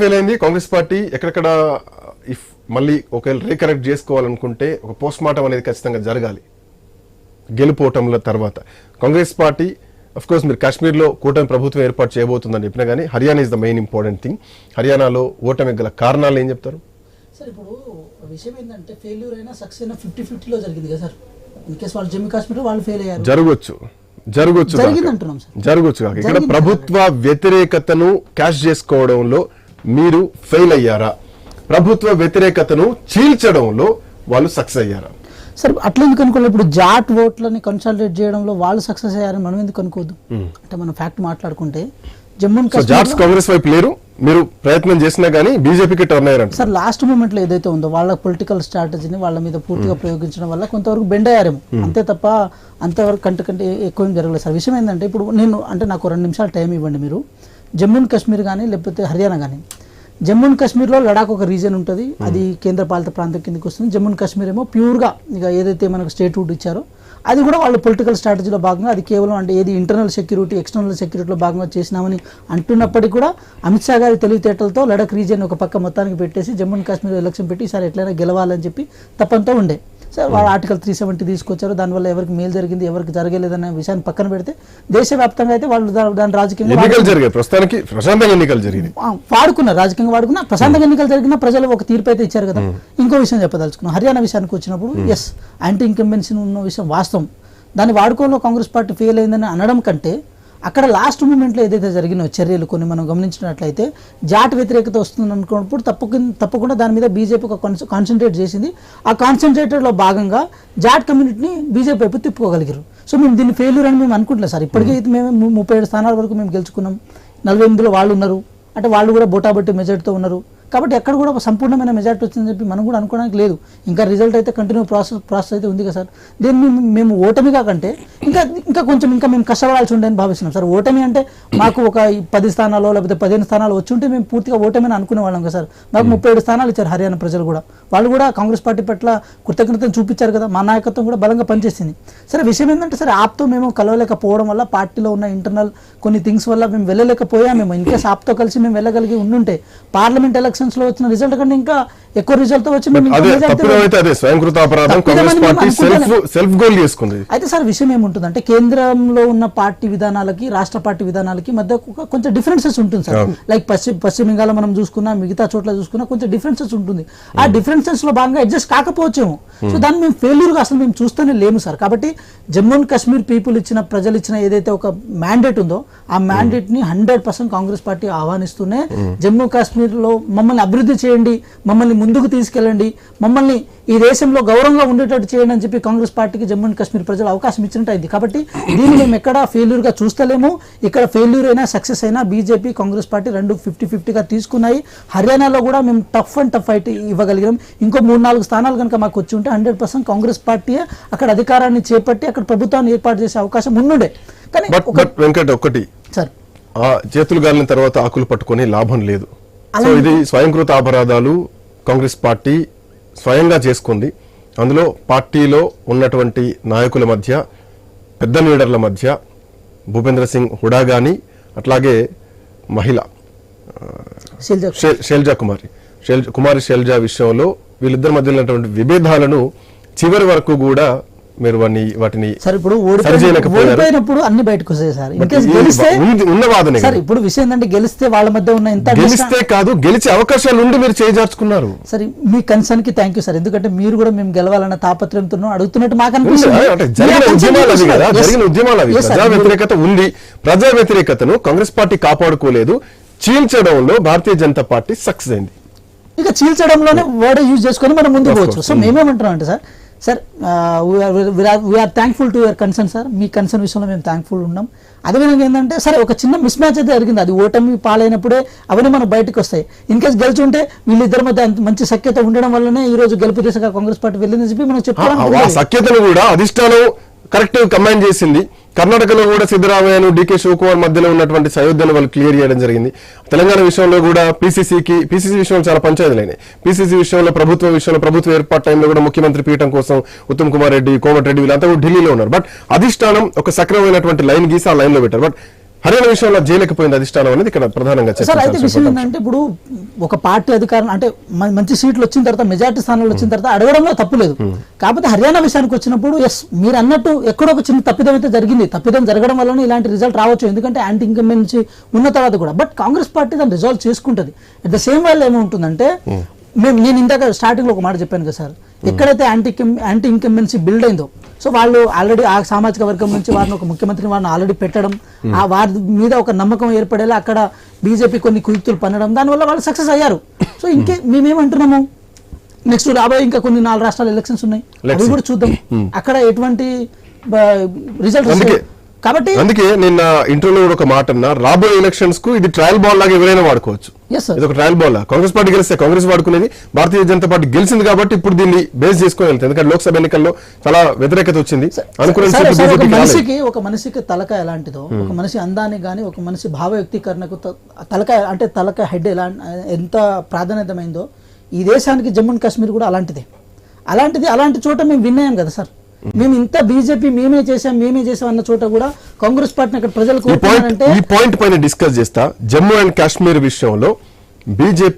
Fail అయింది Congress party ఎక్కడెక్కడ if మళ్ళీ ఒకవేళ రీకరెక్ట్ చేసుకోవాలనుకుంటే ఒక పోస్ట్ మార్టం అనేది ఖచ్చితంగా జరగాలి. గెలుపోవటంల తర్వాత. కాంగ్రెస్ పార్టీ అఫ్ కోర్స్ మీరు కాశ్మీర్లో కూటమి ప్రభుత్వం ఏర్పాటు చేయబోతుందని చెప్పినా కానీ Haryana is the main important thing హర్యానాలో ఓటమి గల కారణాలు ఏం చెప్తారు? సార్ ఇప్పుడు విషయం ఏంటంటే ఫెయిల్యూర్ అయినా సక్సెస్ అయినా ఫిఫ్టీ ఫిఫ్టీలో జరిగింది కదా సార్. ఇన్ కేసు వాళ్ళు జమ్మూ కాశ్మీర్ వాళ్ళు ఫెయిల్ అయ్యారు. జరగొచ్చు. జరగొచ్చు కాక. జరిగింది అంటున్నాం సార్. జరగొచ్చు కాక. ఇక్కడ ప్రభుత్వ వ్యతిరేకతను క్యాష్ చేసుకోవడంలో మీరు ఫెయిల్ అయ్యారా? ప్రభుత్వ వ్యతిరేకతను చీల్చడంలో వాళ్ళు సక్సెస్ అయ్యారా? సార్ అట్లా ఎందుకు అనుకోలేదు? ఇప్పుడు జాట్ ఓట్లని కన్సాలిడేట్ చేయడంలో వాళ్ళు సక్సెస్ అయ్యారని మనం ఎందుకు అనుకోవద్దు? అంటే మనం ఫ్యాక్ట్ మాట్లాడుకుంటే జమ్మూ జాట్స్ కాంగ్రెస్ వైపు లేరు. మీరు ప్రయత్నం చేసినా గానీ బీజేపీకి టర్న్ అయ్యారంట. సార్ లాస్ట్ మూమెంట్లో ఏదైతే ఉందో వాళ్ళ పొలిటికల్ స్ట్రాటజీని వాళ్ళ మీద పూర్తిగా ప్రయోగించడం వల్ల కొంతవరకు బెండ్ అయ్యారేమో. అంతే తప్ప అంతవరకు కంటే కంటే ఎక్కువ ఏం జరగలేదు సార్. విషయం ఏంటంటే ఇప్పుడు నేను అంటే నాకు రెండు నిమిషాలు టైం ఇవ్వండి మీరు. జమ్మూ అండ్ కాశ్మీర్ కానీ లేకపోతే హర్యానా కానీ జమ్మూ అండ్ కాశ్మీర్లో లడాక్ ఒక రీజన్ ఉంటుంది. అది కేంద్ర పాలిత ప్రాంతం కిందకి వస్తుంది. జమ్మూ అండ్ కాశ్మీర్ ఏమో ప్యూర్గా ఇక ఏదైతే మనకు స్టేట్ హుడ్ ఇచ్చారో అది కూడా వాళ్ళ పొలిటికల్ స్ట్రాటజీలో భాగంగా అది కేవలం అంటే ఏది ఇంటర్నల్ సెక్యూరిటీ ఎక్స్టర్నల్ సెక్యూరిటీలో భాగంగా చేసినామని అంటున్నప్పటికీ కూడా అమిత్ షా గారి తెలివితేటలతో లడక్ రీజియన్ ఒక పక్క మొత్తానికి పెట్టేసి జమ్మూ అండ్ కాశ్మీర్ ఎలక్షన్ పెట్టి ఈసారి ఎట్లయినా గెలవాలని చెప్పి తప్పంతో ఉండే. సార్ వాళ్ళు ఆర్టికల్ త్రీ సెవెంటీ తీసుకొచ్చారు. దానివల్ల ఎవరికి మేలు జరిగింది ఎవరికి జరగలేదనే విషయాన్ని పక్కన పెడితే దేశవ్యాప్తంగా అయితే వాళ్ళు దాని రాజకీయంగా ఎన్నికలు జరిగాయి. ప్రస్తుతానికి ప్రశాంతంగా ఎన్నికలు జరిగింది వాడుకున్నారు. రాజకీయంగా వాడుకున్నా ప్రశాంతంగా ఎన్నికలు జరిగినా ప్రజలు ఒక తీర్పు అయితే ఇచ్చారు కదా. ఇంకో విషయం చెప్పదలుచుకున్నాం. హర్యానా విషయానికి వచ్చినప్పుడు ఎస్ యాంటీ ఇన్కంబెన్సీ ఉన్న విషయం వాస్తవం. దాన్ని వాడుకోవడంలో కాంగ్రెస్ పార్టీ ఫెయిల్ అయిందని అనడం కంటే అక్కడ లాస్ట్ మూమెంట్లో ఏదైతే జరిగిన చర్యలు కొన్ని మనం గమనించినట్లయితే జాట్ వ్యతిరేకత వస్తుంది అనుకున్నప్పుడు తప్పకుండా తప్పకుండా దాని మీద బీజేపీ ఒక కాన్సన్ట్రేట్ చేసింది. ఆ కాన్సన్ట్రేటెడ్లో భాగంగా జాట్ కమ్యూనిటీని బీజేపీ వైపు తిప్పుకోగలిగారు సో మేము దీన్ని ఫెయిల్యూర్ అని మేము అనుకుంటున్నాం సార్. ఇప్పటికీ అయితే మేము ముప్పై ఏడు స్థానాల వరకు మేము గెలుచుకున్నాం. నలభై ఎనిమిదిలో వాళ్ళు ఉన్నారు. అంటే వాళ్ళు కూడా బొటాబొట్టి మెజార్టీతో ఉన్నారు. కాబట్టి ఎక్కడ కూడా ఒక సంపూర్ణమైన మెజార్టీ వచ్చిందని చెప్పి మనం కూడా అనుకోవడానికి లేదు. ఇంకా రిజల్ట్ అయితే కంటిన్యూ ప్రాసెస్ ప్రాసెస్ అయితే ఉంది కదా సార్. దీన్ని మేము- మేము ఓటమిగా కంటే ఇంకా ఇంకా కొంచెం ఇంకా మేము కష్టపడాల్సి ఉండే అని భావిస్తున్నాం సార్. ఓటమి అంటే మాకు ఒక పది స్థానాలు లేకపోతే పదిహేను స్థానాలు వచ్చి ఉంటే మేము పూర్తిగా ఓటమి అని అనుకునే వాళ్ళం కదా సార్. మాకు ముప్పై ఏడు స్థానాలు ఇచ్చారు హర్యానా ప్రజలు కూడా. వాళ్ళు కూడా కాంగ్రెస్ పార్టీ పట్ల కృతజ్ఞతను చూపించారు కదా. మా నాయకత్వం కూడా బలంగా పనిచేసింది. సరే విషయం ఏంటంటే సరే ఆప్తో మేము కలవలేకపోవడం వల్ల పార్టీలో ఉన్న ఇంటర్నల్ కొన్ని థింగ్స్ వల్ల మేము వెళ్ళలేకపోయామేమో. ఇన్కేస్ ఆప్తో కలిసి మేము వెళ్ళగలిగి ఉండుంటే పార్లమెంట్ ఎలక్షన్స్లో వచ్చిన రిజల్ట్ కంటే ఇంకా ఎక్కువ రిజల్ట్తో వచ్చి మేము ఇంకా అదే majority తప్పిదం అయితే సార్ విషయం ఏముంటుందంటే కేంద్రంలో ఉన్న పార్టీ విధానాలకి రాష్ట్ర పార్టీ విధానాలకి మధ్య కొంచెం డిఫరెన్సెస్ ఉంటుంది సార్. లైక్ పశ్చిమ పశ్చిమ బెంగాల్ మనం చూసుకున్నా మిగతా చోట్ల చూసుకున్నా కొంచెం డిఫరెన్సెస్ ఉంటుంది. ఆ డిఫరెన్సెస్లో భాగంగా అడ్జస్ట్ కాకపోవచ్చేమో. సో దాన్ని మేము ఫెయిల్యూర్గా అసలు మేము చూస్తూనే లేము సార్. కాబట్టి జమ్మూ అండ్ కాశ్మీర్ పీపుల్ ఇచ్చిన ప్రజలు ఇచ్చిన ఏదైతే ఒక మ్యాండేట్ ఉందో ఆ మ్యాండేట్ని హండ్రెడ్ పర్సెంట్ కాంగ్రెస్ పార్టీ ఆహ్వానిస్తూనే జమ్మూ కాశ్మీర్లో మమ్మల్ని అభివృద్ధి చేయండి మమ్మల్ని ముందుకు తీసుకెళ్ళండి మమ్మల్ని ఈ దేశంలో గౌరవంగా ఉండేటట్టు చేయండి అని చెప్పి కాంగ్రెస్ పార్టీకి జమ్మూ అండ్ కాశ్మీర్ ప్రజలు అవకాశం ఇచ్చినట్టు అయింది కాబట్టి దీన్ని మేము ఎక్కడ ఫెయిల్యూర్గా చూస్తలేము. ఇక్కడ ఫెయిల్యూర్ అయినా సక్సెస్ అయినా బీజేపీ కాంగ్రెస్ పార్టీ రెండు ఫిఫ్టీ ఫిఫ్టీగా తీసుకున్నాయి. హర్యానాలో కూడా మేము టఫ్ అండ్ టఫ్ ఫైట్ ఇవ్వగలిగాం. ఇంకో మూడు నాలుగు స్థానాలు కనుక మాకు వచ్చి ఉంటే హండ్రెడ్ పర్సెంట్ కాంగ్రెస్ పార్టీ అక్కడ అధికారాన్ని చేపట్టి అక్కడ ప్రభుత్వాన్ని ఏర్పాటు చేసే అవకాశం ఉండుండే కానీ వెంకట్ ఒకటి. సార్. ఆ చేతులు గాలిన తర్వాత ఆకులు పట్టుకొని లాభం లేదు. సో ఇది స్వయంకృత అపరాధాలు కాంగ్రెస్ పార్టీ స్వయంగా చేసుకుంది. అందులో పార్టీలో ఉన్నటువంటి నాయకుల మధ్య పెద్ద లీడర్ల మధ్య భూపేంద్ర సింగ్ హుడా గాని అట్లాగే మహిళ శైలజ శైల్- శైలజా కుమారి. కుమారి శైలజా విషయంలో వీళ్ళిద్దరి మధ్య ఉన్నటువంటి విభేదాలను చివరి వరకు కూడా మీరు వాటిని వాటిని సార్ ఇప్పుడు. ఓడిపోయినప్పుడు అన్ని బయటకు వస్తాయి సార్ గెలిస్తే ఉంది- ఉన్న వాదనే సార్. ఇప్పుడు విషయం ఏంటంటే గెలిస్తే వాళ్ళ మధ్య ఉన్న ఇంత గెలిస్తే కాదు గెలిచే అవకాశాలు ఉండి మీరు చేజార్చుకున్నారు సరే మీ కన్సర్న్కి థ్యాంక్ యూ సార్ ఎందుకంటే మీరు కూడా మేము గెలవాలన్న తాపత్రయంతో అడుగుతున్నట్టు మాకు. అనిపిస్తుంది జరిగిన ఉద్యమాలు అవి. ప్రజా వ్యతిరేకత ఉంది ప్రజా వ్యతిరేకతను కాంగ్రెస్ పార్టీ కాపాడుకోలేదు చీల్చడంలో భారతీయ జనతా పార్టీ సక్సెస్ అయింది ఇక చీల్చడంలోనే వర్డ్ యూజ్ చేసుకొని మనం ముందుకు పోవచ్చు. సో మేమేమంటున్నాం అంటే sir sir we are thankful to your concern sir me concern విషయంలో మేము థ్యాంక్ఫుల్ ఉన్నాం. అదేవిధంగా ఏంటంటే సరే ఒక చిన్న మిస్ మ్యాచ్ అయితే జరిగింది. అది ఓటమి పాలైనప్పుడే అవన్నీ మనకు బయటకు వస్తాయి. ఇన్ కేసు గెలుచుంటే వీళ్ళిద్దరి మధ్య మంచి సఖ్యత ఉండడం వల్లనే ఈ రోజు గెలుపు దిశగా కాంగ్రెస్ పార్టీ వెళ్ళిందని చెప్పి మనం చెప్పుకోవాలి సఖ్యతను కూడా అధిష్టానం కరెక్ట్ కమాండ్ చేసింది. కర్ణాటకలో కూడా సిద్ధరామయ్యను డికే శివకుమార్ మధ్యలో ఉన్నటువంటి సయోధ్యను వాళ్ళు క్లియర్ చేయడం జరిగింది. తెలంగాణ విషయంలో కూడా పీసీసీకి పీసీసీ విషయంలో చాలా పంచాయతీలైనాయి. పీసీసీ విషయంలో ప్రభుత్వ విషయంలో ప్రభుత్వ ఏర్పాటు టైంలో కూడా ముఖ్యమంత్రి పీఠం కోసం ఉత్తమ్ కుమార్ రెడ్డి కోమటిరెడ్డి వీళ్ళంతా కూడా ఢిల్లీలో ఉన్నారు. బట్ అధిష్టానం ఒక సక్రమైనటువంటి లైన్ గీసి ఆ లైన్లో పెట్టారు. బట్ హర్యానా విషయంలో చేయలేకపోయింది అధిష్టానం అనేది ఇక్కడ ప్రధానంగా సార్ అయితే విషయం. ఏంటంటే ఇప్పుడు ఒక పార్టీ అధికారం అంటే మంచి సీట్లు వచ్చిన తర్వాత మెజార్టీ స్థానాలు వచ్చిన తర్వాత అడగడంలో తప్పు లేదు. కాకపోతే హర్యానా విషయానికి వచ్చినప్పుడు ఎస్ మీరు అన్నట్టు ఎక్కడో ఒక చిన్న తప్పిదం అయితే జరిగింది. తప్పిదం జరగడం వల్లనే ఇలాంటి రిజల్ట్ రావచ్చు. ఎందుకంటే యాంటీ ఇన్కంబెన్సీ ఉన్న తర్వాత కూడా. బట్ కాంగ్రెస్ పార్టీ దాన్ని రిజాల్వ్ చేసుకుంటది. అట్ ద సేమ్ వేళ ఏముంటుందంటే మేము నేను ఇందాక స్టార్టింగ్లో ఒక మాట చెప్పాను కదా సార్. ఎక్కడైతే యాంటీ యాంటీ ఇన్కంబెన్సీ బిల్డ్ అయిందో సో వాళ్ళు ఆల్రెడీ ఆ సామాజిక వర్గం నుంచి వారిని ఒక ముఖ్యమంత్రిని వారిని ఆల్రెడీ పెట్టడం ఆ వారి మీద ఒక నమ్మకం ఏర్పడేలా అక్కడ బీజేపీ కొన్ని కుయుక్తులు పన్నడం దానివల్ల వాళ్ళు సక్సెస్ అయ్యారు. సో ఇంకే మేమేమంటున్నాము? నెక్స్ట్ రాబోయే ఇంకా కొన్ని నాలుగు రాష్ట్రాల ఎలక్షన్స్ ఉన్నాయి. అవి. కూడా చూద్దాం. అక్కడ ఎటువంటి రిజల్ట్ కాబట్టి అందుకే నిన్న ఇంటర్వ్యూలో కూడా ఒక మాట అన్నా రాబోయే ఎలక్షన్స్కు ఇది ట్రయల్ బాల్ లాగా ఎవరైనా వాడుకోవచ్చు. ఇది ఒక ట్రయల్ బాల్ కాంగ్రెస్ పార్టీ గెలిస్తే కాంగ్రెస్ వాడుకునేది భారతీయ జనతా పార్టీ గెలిచింది కాబట్టి ఇప్పుడు దీన్ని బేస్ చేసుకొని వెళ్తుంది. ఎందుకంటే లోక్సభ ఎన్నికల్లో చాలా వ్యతిరేకత వచ్చింది. అనుకున్న. మనిషికి ఒక మనిషికి తలక ఎలాంటిదో ఒక మనిషి అందానికి కానీ ఒక మనిషి భావ వ్యక్తీకరణకు తలక అంటే తలక హెడ్ ఎలా ఎంత ప్రాధాన్యతమైందో ఈ దేశానికి జమ్మూ అండ్ కాశ్మీర్ కూడా అలాంటిదే. అలాంటిది అలాంటి చోట మేము విన్నాం కదా సార్ మేము ఇంత బీజేపీ మేమే చేసాం మేమే చేసాం అన్న చోట కూడా కాంగ్రెస్ పార్టీని అక్కడ ప్రజలు ఈ పాయింట్ కోరుతున్నారంటే ఈ పాయింట్ పైన డిస్కస్ చేస్తా. జమ్మూ అండ్ కాశ్మీర్ విషయంలో బీజేపీ